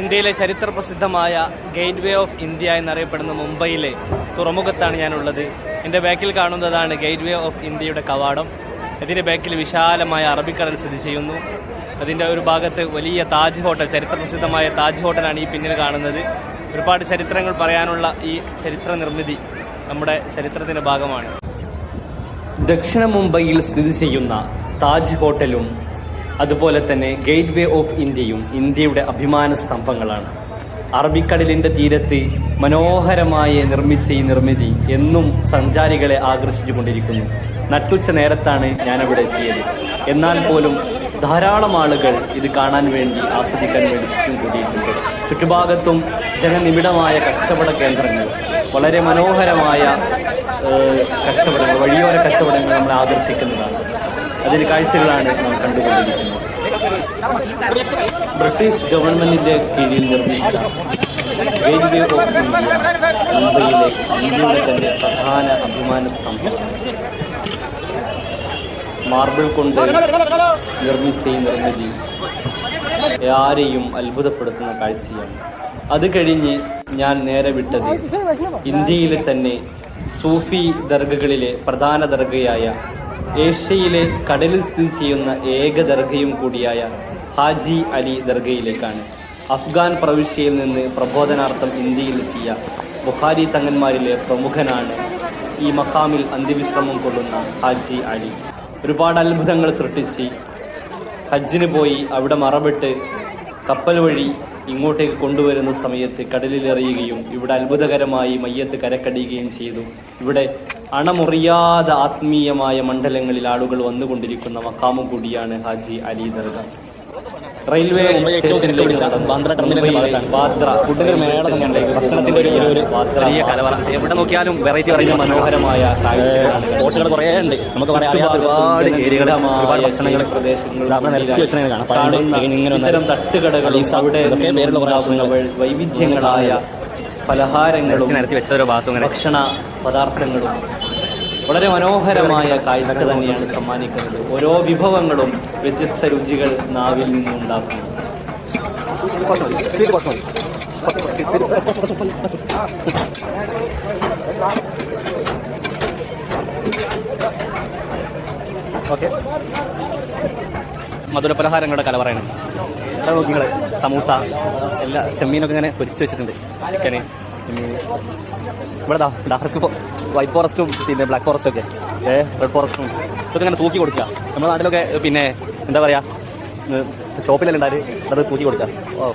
ഇന്ത്യയിലെ ചരിത്ര പ്രസിദ്ധമായ ഗേറ്റ് വേ ഓഫ് ഇന്ത്യ എന്നറിയപ്പെടുന്ന മുംബൈയിലെ തുറമുഖത്താണ് ഞാനുള്ളത്. എന്റെ ബാക്കിൽ കാണുന്നതാണ് ഗേറ്റ് വേ ഓഫ് ഇന്ത്യയുടെ കവാടം. ഇതിന്റെ ബാക്കിൽ വിശാലമായ അറബിക്കടൽ സ്ഥിതി ചെയ്യുന്നു. അതിന്റെ ഒരു ഭാഗത്ത് വലിയ താജ് ഹോട്ടൽ ചരിത്ര പ്രസിദ്ധമായ താജ് ഹോട്ടലാണ് ഈ പിന്നിൽ കാണുന്നത്. ഒരുപാട് ചരിത്രങ്ങൾ പറയാനുള്ള ഈ ചരിത്ര നിർമ്മിതി നമ്മുടെ ചരിത്രത്തിന്റെ ഭാഗമാണ്. ദക്ഷിണ മുംബൈയിൽ സ്ഥിതി ചെയ്യുന്ന താജ് ഹോട്ടലും അതുപോലെ തന്നെ ഗേറ്റ് വേ ഓഫ് ഇന്ത്യയും ഇന്ത്യയുടെ അഭിമാന സ്തംഭങ്ങളാണ്. അറബിക്കടലിന്റെ തീരത്ത് മനോഹരമായി നിർമ്മിച്ച ഈ നിർമ്മിതി എന്നും സഞ്ചാരികളെ ആകർഷിച്ചു കൊണ്ടിരിക്കുന്നു നട്ടുച്ച നേരത്താണ് ഞാനവിടെ എത്തിയത്. എന്നാൽ പോലും ധാരാളം ആളുകൾ ഇത് കാണാൻ വേണ്ടി ആസ്വദിക്കാൻ വേണ്ടി ചുറ്റും കൂടിയിട്ടുണ്ട്. ചുറ്റുഭാഗത്തും ജനനിബിഡമായ കച്ചവട കേന്ദ്രങ്ങൾ വളരെ മനോഹരമായ കച്ചവടങ്ങൾ വഴിയോര കച്ചവടങ്ങൾ നമ്മളെ ആകർഷിക്കുന്നതാണ് അതിന് കാഴ്ചകളാണ് നാം കണ്ടുകൊണ്ടിരിക്കുന്നത്. ബ്രിട്ടീഷ് ഗവൺമെന്റിന്റെ കീഴിൽ നിർമ്മിച്ച റെയിൽവേ ഓഫ് ഇന്ത്യ മുംബൈയിലെ ഇന്ത്യയുടെ തന്നെ പ്രധാന അഭിമാന സ്തംഭം. മാർബിൾ കൊണ്ട് നിർമ്മിച്ച ഈ നിർമ്മിതി ആരെയും അത്ഭുതപ്പെടുത്തുന്ന കാഴ്ചയാണ്. അത് കഴിഞ്ഞ് ഞാൻ നേരെ വിട്ടത് ഇന്ത്യയിലെ തന്നെ സൂഫി ദർഗകളിലെ പ്രധാന ദർഗയായ ഏഷ്യയിലെ കടലിൽ സ്ഥിതി ചെയ്യുന്ന ഏക ദർഗയും കൂടിയായ ഹാജി അലി ദർഗയിലേക്കാണ്. അഫ്ഗാൻ പ്രവിശ്യയിൽ നിന്ന് പ്രബോധനാർത്ഥം ഇന്ത്യയിലെത്തിയ ബുഖാരി തങ്ങന്മാരിലെ പ്രമുഖനാണ് ഈ മക്കാമിൽ അന്ത്യവിശ്രമം കൊള്ളുന്ന ഹാജി അലി. ഒരുപാട് അത്ഭുതങ്ങൾ സൃഷ്ടിച്ച് ഹജ്ജിന് പോയി അവിടെ മറവിട്ട് കപ്പൽ വഴി ഇങ്ങോട്ടേക്ക് കൊണ്ടുവരുന്ന സമയത്ത് കടലിലെറിയുകയും ഇവിടെ അത്ഭുതകരമായി മയ്യത്ത് കരക്കടിയുകയും ചെയ്തു. ഇവിടെ അണമുറിയാതെ ആത്മീയമായ മണ്ഡലങ്ങളിൽ ആളുകൾ വന്നുകൊണ്ടിരിക്കുന്ന മക്കാമും കൂടിയാണ് ഹാജി അലി ദർഗ. റെയിൽവേ സ്റ്റേഷനിലേക്ക് എവിടെ നോക്കിയാലും വെറൈറ്റി വെറൈറ്റി മനോഹരമായ സ്പോട്ടുകൾ കുറേ ഉണ്ട്. നമുക്ക് ഒരുപാട് ഏരിയകൾ ഒരുപാട് ഭക്ഷണങ്ങൾ ഇത്തരം തട്ടുകടകൾ അവിടെ വൈവിധ്യങ്ങളായ പലഹാരങ്ങളും നിരത്തി വെച്ച ഓരോ ഭാഗത്തും ഭക്ഷണ പദാർത്ഥങ്ങളും വളരെ മനോഹരമായ കാഴ്ച തന്നെയാണ് സമ്മാനിക്കുന്നത്. ഓരോ വിഭവങ്ങളും വ്യത്യസ്ത രുചികൾ നാവിൽ നിന്നുണ്ടാക്കുന്നു മധുര മധുരപലഹാരങ്ങളുടെ കല പറയണം. സമൂസ എല്ലാ ചെമ്മീനൊക്കെ ഇങ്ങനെ പൊരിച്ച് വെച്ചിട്ടുണ്ട്. ചിക്കന് ചെമ്മീൻ ഇവിടെ ഡാർക്ക് വൈറ്റ് ഫോറസ്റ്റും പിന്നെ ബ്ലാക്ക് ഫോറസ്റ്റും ഒക്കെ. റെഡ് ഫോറസ്റ്റും ഇതൊക്കെ ഇങ്ങനെ തൂക്കി കൊടുക്കുക. നമ്മുടെ നാട്ടിലൊക്കെ പിന്നെ എന്താ പറയുക ഷോപ്പിലെല്ലാം ഉണ്ടായിരുന്നു അത് തൂക്കി കൊടുക്കുക. ഓ.